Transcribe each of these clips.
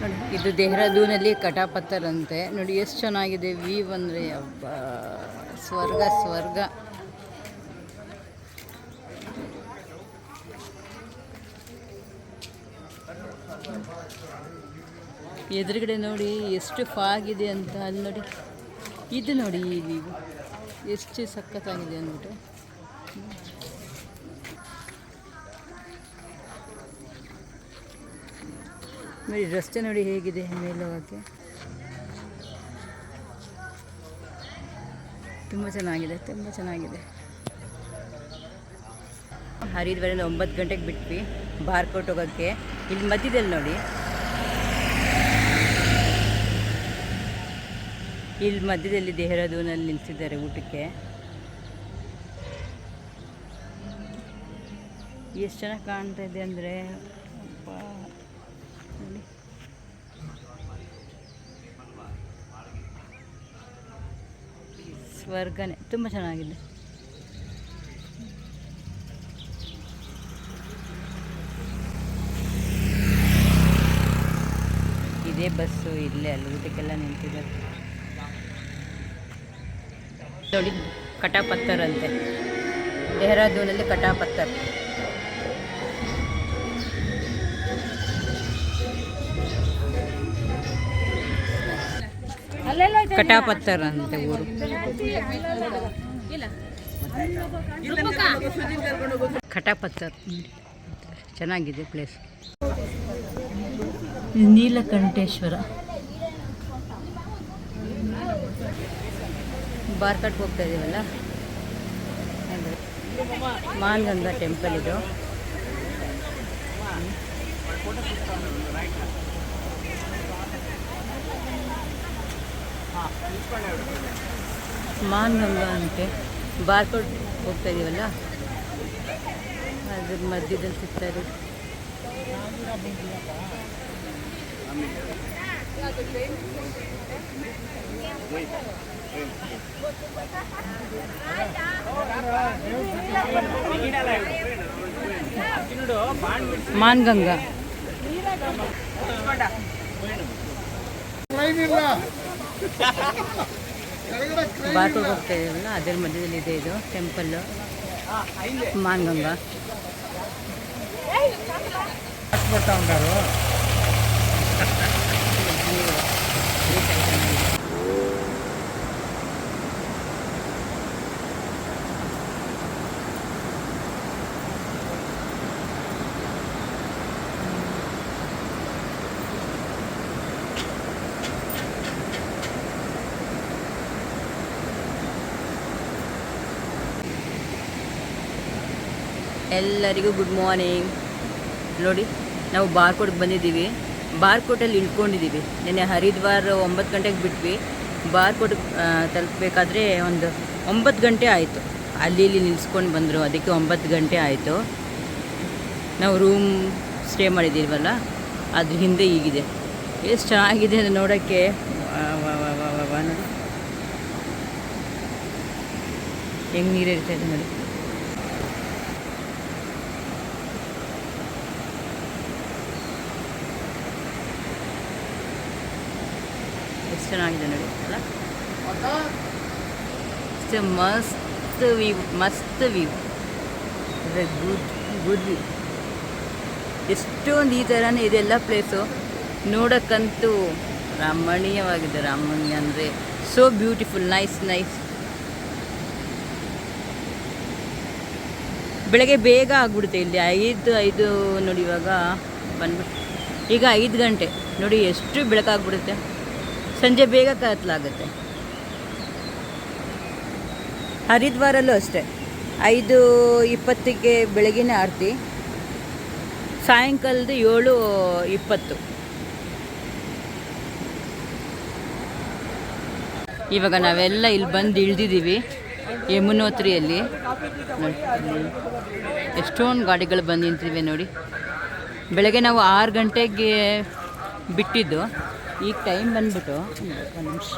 ನೋಡಿ ಇದು ದೇಹರಾದೂನಲ್ಲಿ ಕಟಾಪತ್ತರ್ ಅಂತೆ ನೋಡಿ, ಎಷ್ಟು ಚೆನ್ನಾಗಿದೆ ವೀವ್ ಅಂದರೆ, ಅಬ್ಬ, ಸ್ವರ್ಗ ಸ್ವರ್ಗ. ಎದುರುಗಡೆ ನೋಡಿ, ಎಷ್ಟು ಫಾಗಿದೆ ಅಂತ ಅಲ್ಲಿ ನೋಡಿ. ಇದು ನೋಡಿ ಈ ವೀವ್ ಎಷ್ಟು ಸಖತ್ತಾಗಿದೆ ಅಂದ್ಬಿಟ್ಟು. ನೋಡಿ, ರಸ್ತೆ ನೋಡಿ ಹೇಗಿದೆ ಮೇಲೋಗಕ್ಕೆ. ತುಂಬ ಚೆನ್ನಾಗಿದೆ ತುಂಬ ಚೆನ್ನಾಗಿದೆ. ಹರಿದ್ವರೆಯಿಂದ ಒಂಬತ್ತು ಗಂಟೆಗೆ ಬಿಟ್ವಿ, ಬಾರ್ಕೋಟ್ ಹೋಗೋಕ್ಕೆ. ಇಲ್ಲಿ ಮಧ್ಯದಲ್ಲಿ ನೋಡಿ. ಇಲ್ಲಿ ಮಧ್ಯದಲ್ಲಿ ದೇಹರಾದೂನಲ್ಲಿ ನಿಲ್ಸಿದ್ದಾರೆ ಊಟಕ್ಕೆ. ಎಷ್ಟು ಚೆನ್ನಾಗಿ ಕಾಣ್ತಾ ಇದೆ ಅಂದರೆ ನೋಡಿ. ಸ್ವರ್ಗನೇ, ತುಂಬ ಚೆನ್ನಾಗಿದೆ. ಇದೇ ಬಸ್ಸು ಇಲ್ಲೇ ಅಲ್ಲಿ, ಊಟಕ್ಕೆಲ್ಲ ನಿಂತಿದ್ದಾರೆ. ನೋಡಿ ಕಟಾಪತ್ತರ್ ಅಂತೆ. ಡೆಹ್ರಾಡೂನಲ್ಲಿ ಕಟಾಪತ್ತರ್ ಕಟಾಪತ್ತರ್ ಅಂತ ಊರು. ಕಟಾಪತ್ತರ್. ಚೆನ್ನಾಗಿದೆ ಪ್ಲೇಸ್ ನೀಲಕಂಠೇಶ್ವರ. ಬಾರ್ಕಟ್ಗೆ ಹೋಗ್ತಾ ಇದೀವಲ್ಲ. ಮಾನ್ಗಂಗಾ ಟೆಂಪಲ್ ಇದು. ಮಾನ್ಗಂಗಾ ಅಂತೆ ಬಾರ್ಕೋಟ್ ಹೋಗ್ತಾ ಇದೀವಲ್ಲ ಅದ್ರ ಮಧ್ಯದಲ್ಲಿ ಸಿಗ್ತಾರೆ ಮಾನ್ಗಂಗಾ ಬಾಟ್ಲಿಗೆ ಹೋಗ್ತಾ ಇದೆಯಲ್ಲ ಅದರ ಮಧ್ಯದಲ್ಲಿ ಇದೆ ಇದು ಟೆಂಪಲ್ಲು ಮಾನ್ಗಂಗಾ ಬರ್ತಾ ಉಂಟಾರು ಎಲ್ಲರಿಗೂ ಗುಡ್ ಮಾರ್ನಿಂಗ್ ನೋಡಿ, ನಾವು ಬಾರ್ಕೋಟ್ಗೆ ಬಂದಿದ್ದೀವಿ. ಬಾರ್ಕೋಟಲ್ಲಿ ಇಳ್ಕೊಂಡಿದ್ದೀವಿ. ನಿನ್ನೆ ಹರಿದ್ವಾರ ಒಂಬತ್ತು ಗಂಟೆಗೆ ಬಿಟ್ವಿ. ಬಾರ್ಕೋಟ್ ತಲುಪಬೇಕಾದ್ರೆ ಒಂದು ಒಂಬತ್ತು ಗಂಟೆ ಆಯಿತು. ಅಲ್ಲಿ ಇಲ್ಲಿ ನಿಲ್ಸ್ಕೊಂಡು ಬಂದರು. ಅದಕ್ಕೆ ಒಂಬತ್ತು ಗಂಟೆ ಆಯಿತು. ನಾವು ರೂಮ್ ಸ್ಟೇ ಮಾಡಿದ್ದೀವಲ್ಲ, ಅದ್ರ ಹಿಂದೆ ಈಗಿದೆ ಎಷ್ಟು ಚೆನ್ನಾಗಿದೆ ಅಂತ ನೋಡೋಕ್ಕೆ. ನೋಡಿ. ಹೆಂಗೆ ನೀರು ಇರ್ತಾಯಿದೆ ನೋಡಿ. ಚೆನ್ನಾಗಿದೆ ನೋಡಿ ಅಲ್ಲ ಇಷ್ಟು ಮಸ್ತ್ ವ್ಯೂ ಮಸ್ತ್ ವ್ಯೂ ಗುಡ್ ಗುಡ್ ವ್ಯೂ ಎಷ್ಟೊಂದು ಈ ಥರನೇ ಇದೆಲ್ಲ ಪ್ಲೇಸು ನೋಡೋಕ್ಕಂತೂ ರಮಣೀಯವಾಗಿದೆ, ರಮಣೀಯ ಅಂದರೆ ಸೋ ಬ್ಯೂಟಿಫುಲ್ ನೈಸ್ ನೈಸ್ ಬೆಳಗ್ಗೆ ಬೇಗ ಆಗ್ಬಿಡುತ್ತೆ ಇಲ್ಲಿ, ಐದು ಐದು ನೋಡಿ ಇವಾಗ ಬಂದ್ಬಿಟ್ಟು ಈಗ ಐದು ಗಂಟೆ. ನೋಡಿ ಎಷ್ಟು ಬೆಳಕಾಗ್ಬಿಡುತ್ತೆ. ಸಂಜೆ ಬೇಗ ಕತ್ಲಾಗುತ್ತೆ. ಹರಿದ್ವಾರಲ್ಲೂ ಅಷ್ಟೇ. ಐದು ಇಪ್ಪತ್ತಿಗೆ ಬೆಳಗಿನ ಆರತಿ, ಸಾಯಂಕಾಲದ ಏಳು ಇಪ್ಪತ್ತು. ಇವಾಗ ನಾವೆಲ್ಲ ಇಲ್ಲಿ ಬಂದು ಇಳ್ದಿದ್ದೀವಿ ಯಮುನೋತ್ರಿಯಲ್ಲಿ ಎಷ್ಟೊಂದು ಗಾಡಿಗಳು ಬಂದು ನಿಂತಿವೆ ನೋಡಿ. ಬೆಳಗ್ಗೆ ನಾವು ಆರು ಗಂಟೆಗೆ ಬಿಟ್ಟಿದ್ದು. ಈಗ ಟೈಮ್ ಬಂದ್ಬಿಟ್ಟು ಒಂದು ನಿಮಿಷ.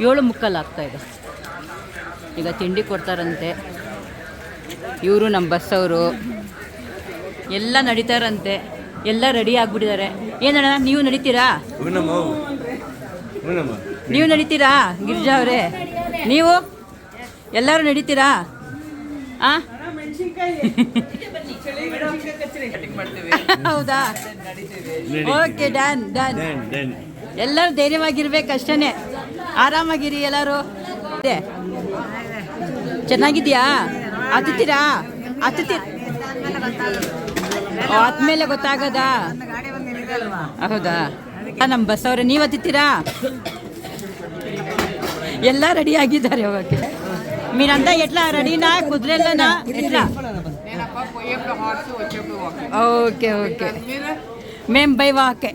ಏಳು ಮುಕ್ಕಾಲು ಆಗ್ತಾ ಇದೆ. ಈಗ ತಿಂಡಿ ಕೊಡ್ತಾರಂತೆ. ಇವರು ನಮ್ಮ ಬಸ್ಸವರು ಎಲ್ಲ ನಡೀತಾರಂತೆ. ಎಲ್ಲ ರೆಡಿ ಆಗ್ಬಿಟ್ಟಿದ್ದಾರೆ. ಏನಣ್ಣ ನೀವು ನಡೀತೀರಾ? ನೀವು ನಡೀತೀರಾ ಗಿರಿಜಾ ಅವರೇ? ನೀವು? ಎಲ್ಲರೂ ನಡೀತೀರಾ? ಆ? ಹೌದಾ? ಓಕೆ ಡನ್ ಡನ್ ಎಲ್ಲರೂ ಧೈರ್ಯವಾಗಿರ್ಬೇಕು ಅಷ್ಟೇನೆ ಆರಾಮಾಗಿರಿ ಎಲ್ಲರೂ. ಚೆನ್ನಾಗಿದ್ಯಾ ಹತ್ತುತ್ತೀರಾ ಹತ್ತುತ್ತೀರ ಆದ್ಮೇಲೆ ಗೊತ್ತಾಗದಾ? ಹೌದಾ? ನಮ್ಮ ಬಸ್ಸವ್ರೆ ನೀವು ಹತ್ತಿತ್ತೀರಾ ಎಲ್ಲ ರೆಡಿ ಆಗಿದ್ದಾರೆ ಅವಾಗ ಮೀನಂತ ಎಟ್ಲಾ? ರೆಡಿನಾ ಕುದುರೆಲ್ಲನಾ? ಎಟ್ಲಾ ఓకే ఓకే మేము బై వాకే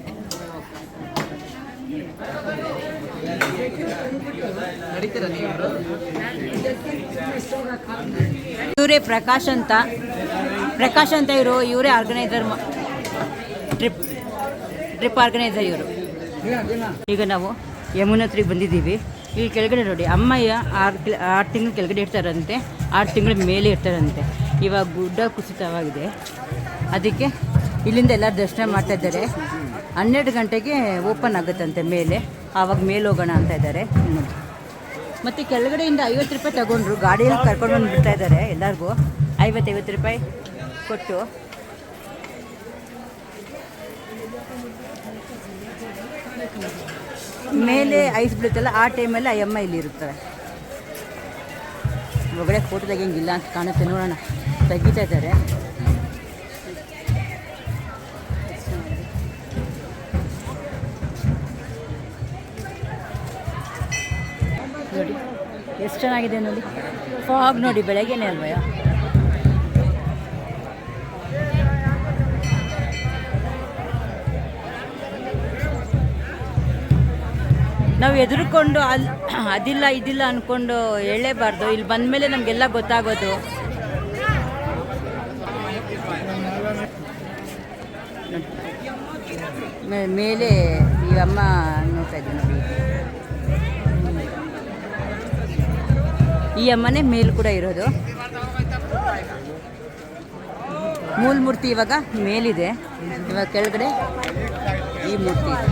ಇವರೇ ಪ್ರಕಾಶ್ ಅಂತ ಪ್ರಕಾಶ್ ಅಂತ ಇವರು ಇವರೇ ಆರ್ಗನೈಸರ್ ಟ್ರಿಪ್ ಟ್ರಿಪ್ ಆರ್ಗನೈಸರ್ ಇವರು ಈಗ ನಾವು ಯಮುನೋತ್ರಿಗೆ ಬಂದಿದ್ದೀವಿ ಇಲ್ಲಿ ಕೆಳಗಡೆ ನೋಡಿ, ಅಮ್ಮಯ್ಯ ಆರು ಆರು ತಿಂಗಳು ಕೆಳಗಡೆ ಇರ್ತಾರಂತೆ, ಆರು ತಿಂಗಳು ಮೇಲೆ ಇರ್ತಾರಂತೆ. ಇವಾಗ ಗುಡ್ಡ ಕುಸಿತವಾಗಿದೆ. ಅದಕ್ಕೆ ಇಲ್ಲಿಂದ ಎಲ್ಲ ದರ್ಶನ ಮಾಡ್ತಾ ಇದ್ದಾರೆ. ಹನ್ನೆರಡು ಗಂಟೆಗೆ ಓಪನ್ ಆಗುತ್ತಂತೆ ಮೇಲೆ. ಆವಾಗ ಮೇಲೆ ಹೋಗೋಣ ಅಂತ ಇದ್ದಾರೆ. ಮತ್ತು ಕೆಳಗಡೆಯಿಂದ ಐವತ್ತು ರೂಪಾಯಿ ತಗೊಂಡ್ರು, ಗಾಡಿಯಲ್ಲಿ ಕರ್ಕೊಂಡು ಬಂದು ಬಿಡ್ತಾ ಇದ್ದಾರೆ ಎಲ್ಲರಿಗೂ. ಐವತ್ತೈವತ್ತು ರೂಪಾಯಿ ಕೊಟ್ಟು. ಮೇಲೆ ಐಸ್ ಬೀಳುತ್ತಲ್ಲ ಆ ಟೈಮಲ್ಲಿ ಆ ಎಮ್ಮ ಇಲ್ಲಿ ಇರುತ್ತವೆ. ಒಳಗಡೆ ಫೋಟೋ ತೆಗಿಯಂಗಿಲ್ಲ ಅಂತ ಕಾಣುತ್ತೆ, ನೋಡೋಣ. ತೆಗಿತಾ ಇದ್ದಾರೆ. ನೋಡಿ, ಎಷ್ಟು ಚೆನ್ನಾಗಿದೆ ನೋಡಿ. ಫಾಗ್ ನೋಡಿ, ಬೆಳಗ್ಗೆನೇ ಅಲ್ವಯ್ಯ. ನಾವು ಎದುರುಕೊಂಡು ಅಲ್ಲಿ ಅದಿಲ್ಲ, ಇದಿಲ್ಲ ಅಂದ್ಕೊಂಡು ಹೇಳಲೇಬಾರ್ದು ಇಲ್ಲಿ ಬಂದಮೇಲೆ ನಮಗೆಲ್ಲ ಗೊತ್ತಾಗೋದು. ಮೇಲೆ ಈ ಅಮ್ಮ ನೋಡ್ತಾ ಇದ್ದೀನಿ ನೋಡಿ. ಈ ಅಮ್ಮನೇ ಮೇಲ್ ಕೂಡ ಇರೋದು. ಮೂಲ ಮೂರ್ತಿ ಇವಾಗ ಮೇಲಿದೆ. ಇವಾಗ ಕೆಳಗಡೆ ಈ ಮೂರ್ತಿ ಇದೆ.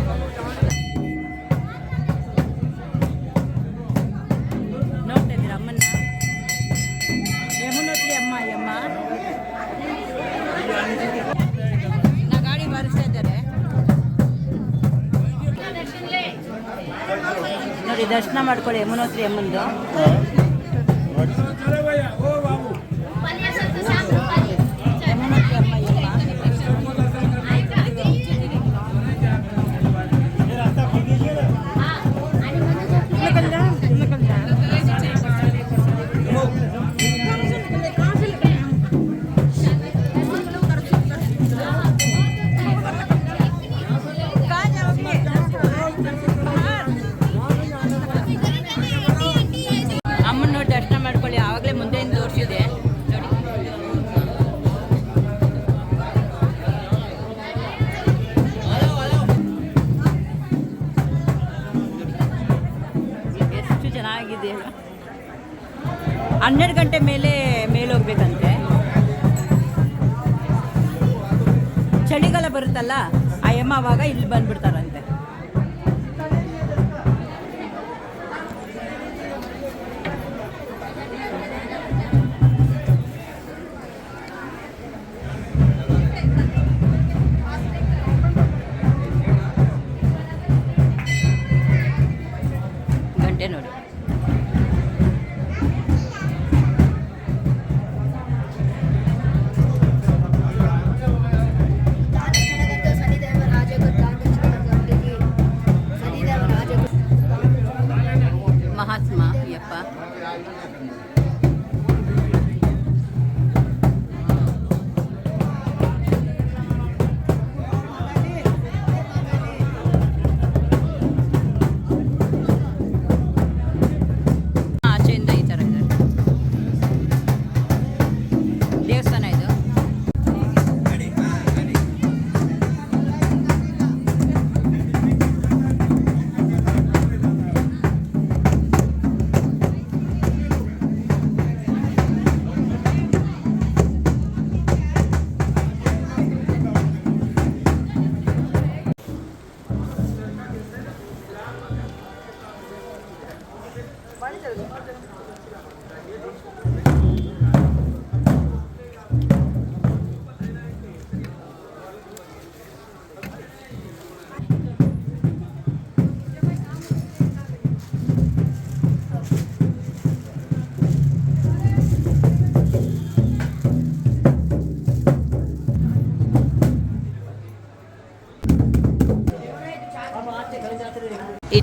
ನಾ ಗಾಡಿ ಬಾರಿಸ್ತಾ ಇದ್ದಾರೆ ನೋಡಿ ದರ್ಶನ ಮಾಡ್ಕೊಳ್ಳಿ ಯಮುನೋತ್ರಿ ಅಮ್ಮಂದು. ಹನ್ನೆರಡು ಗಂಟೆ ಮೇಲೆ ಮೇಲೆ ಹೋಗ್ಬೇಕಂತೆ ಚಳಿಗಾಲ ಬರುತ್ತಲ್ಲ ಆ ಯಮ್ಮ ಅವಾಗ ಇಲ್ಲಿ ಬಂದ್ಬಿಡ್ತಾರಂತೆ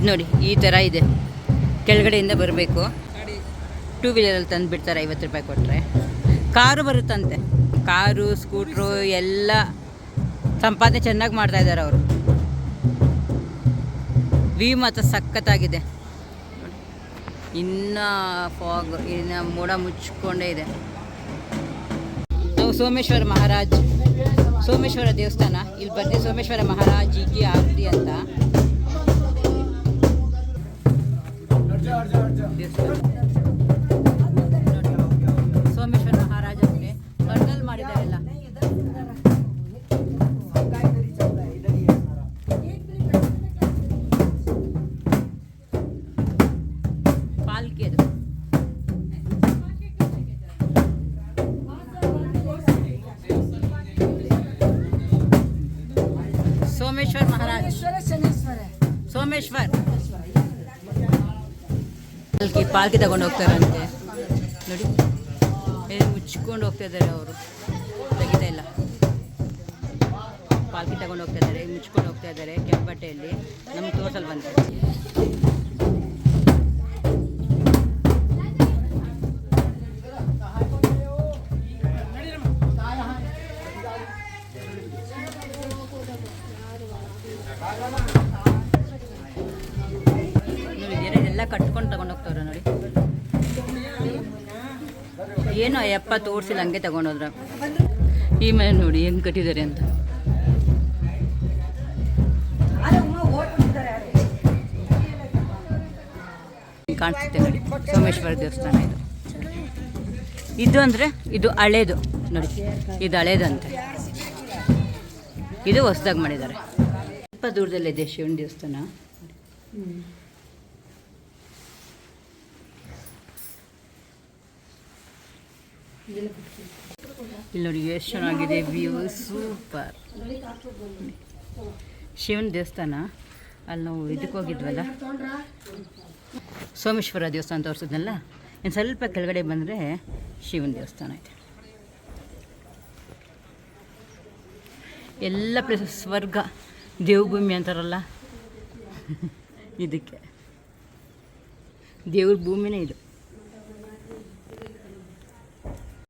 ಇದು ನೋಡಿ, ಈ ಥರ ಇದೆ. ಕೆಳಗಡೆಯಿಂದ ಬರಬೇಕು. ಟೂ ವೀಲರಲ್ಲಿ ತಂದು ಬಿಡ್ತಾರೆ, ಐವತ್ತು ರೂಪಾಯಿ ಕೊಟ್ಟರೆ ಕಾರು ಬರುತ್ತಂತೆ. ಕಾರು ಸ್ಕೂಟ್ರು ಎಲ್ಲ ಸಂಪಾದನೆ ಚೆನ್ನಾಗಿ ಮಾಡ್ತಾ ಇದ್ದಾರೆ ಅವರು. ವ್ಯೂ ಮಾತ್ರ ಸಖತ್ತಾಗಿದೆ. ಇನ್ನು ಫಾಗ್ ಇನ್ನು ಮೋಡ ಮುಚ್ಕೊಂಡೇ ಇದೆ. ನಾವು ಸೋಮೇಶ್ವರ ಮಹಾರಾಜ್. ಸೋಮೇಶ್ವರ ದೇವಸ್ಥಾನ. ಇಲ್ಲಿ ಬರ್ತೀವಿ ಸೋಮೇಶ್ವರ ಮಹಾರಾಜಿಗೆ ಆರತಿ ಅಂತ. ದೇವಸ್ಥಾನ. ನೋಡಿ. ಸೋಮೇಶ್ವರ ಮಹಾರಾಜನಿಗೆ ಮರದಲ್ಲಿ ಮಾಡಿದಾರೆಲ್ಲ ಪಾಲ್ಕಿ ಅದು ಸೋಮೇಶ್ವರ್ ಮಹಾರಾಜ್ ಸೋಮೇಶ್ವರ್ ಪಾಲ್ಕಿ ಪಾಲ್ಕಿ ತಗೊಂಡು ಹೋಗ್ತಾರಂತೆ. ನೋಡಿ. ಮುಚ್ಕೊಂಡು ಹೋಗ್ತಾ ಇದ್ದಾರೆ ಅವರು. ತೆಗಿತಾ ಇಲ್ಲ. ಪಾಲ್ಕಿ ತಗೊಂಡು ಹೋಗ್ತಾ ಇದ್ದಾರೆ. ಮುಚ್ಕೊಂಡು ಹೋಗ್ತಾ ಇದ್ದಾರೆ ಕೆಂಪಟ್ಟೆಯಲ್ಲಿ ನಮ್ಗೆ ತೋರ್ಸಲ್ ಬಂತೆ Thank ಏನೇ ಎಲ್ಲ ಕಟ್ಕೊಂಡು ತಗೊಂಡು ಹೋಗ್ತಾವ್ರೆ ನೋಡಿ. ಏನು ಅಯ್ಯಪ್ಪ ತೋರಿಸಿಲ್ಲ, ಹಂಗೆ ತಗೊಂಡೋದ್ರ. ಈ ಮನೆ ನೋಡಿ ಹೆಂಗೆ ಕಟ್ಟಿದ್ದಾರೆ ಅಂತ. ಕಾಣಿಸುತ್ತೆ ನೋಡಿ, ಸೋಮೇಶ್ವರ ದೇವಸ್ಥಾನ ಇದು. ಇದು ಅಂದರೆ ಇದು ಹಳೇದು ನೋಡಿ, ಇದು ಹಳೇದಂತೆ. ಇದು ಹೊಸ್ದಾಗಿ ಮಾಡಿದ್ದಾರೆ. ಸ್ವಲ್ಪ ದೂರದಲ್ಲಿದೆ ಶಿವನ ದೇವಸ್ಥಾನ. ಇಲ್ಲಿ ನೋಡಿ ಎಷ್ಟು ಚೆನ್ನಾಗಿದೆ ವ್ಯೂ ಸೂಪರ್ ಶಿವನ ದೇವಸ್ಥಾನ, ಅಲ್ಲಿ ನಾವು ಇದಕ್ಕೆ ಹೋಗಿದ್ವಲ್ಲ? ಸೋಮೇಶ್ವರ ದೇವಸ್ಥಾನ ತೋರಿಸಿದ್ನಲ್ಲ? ಇನ್ನು ಸ್ವಲ್ಪ ಕೆಳಗಡೆ ಬಂದರೆ ಶಿವನ ದೇವಸ್ಥಾನ ಇದೆ. ಎಲ್ಲ ಪ್ಲೇಸ್, ಸ್ವರ್ಗ, ದೇವಭೂಮಿ ಅಂತಾರಲ್ಲ? ಇದಕ್ಕೆ. ದೇವ್ರ ಭೂಮಿನೇ ಇದು.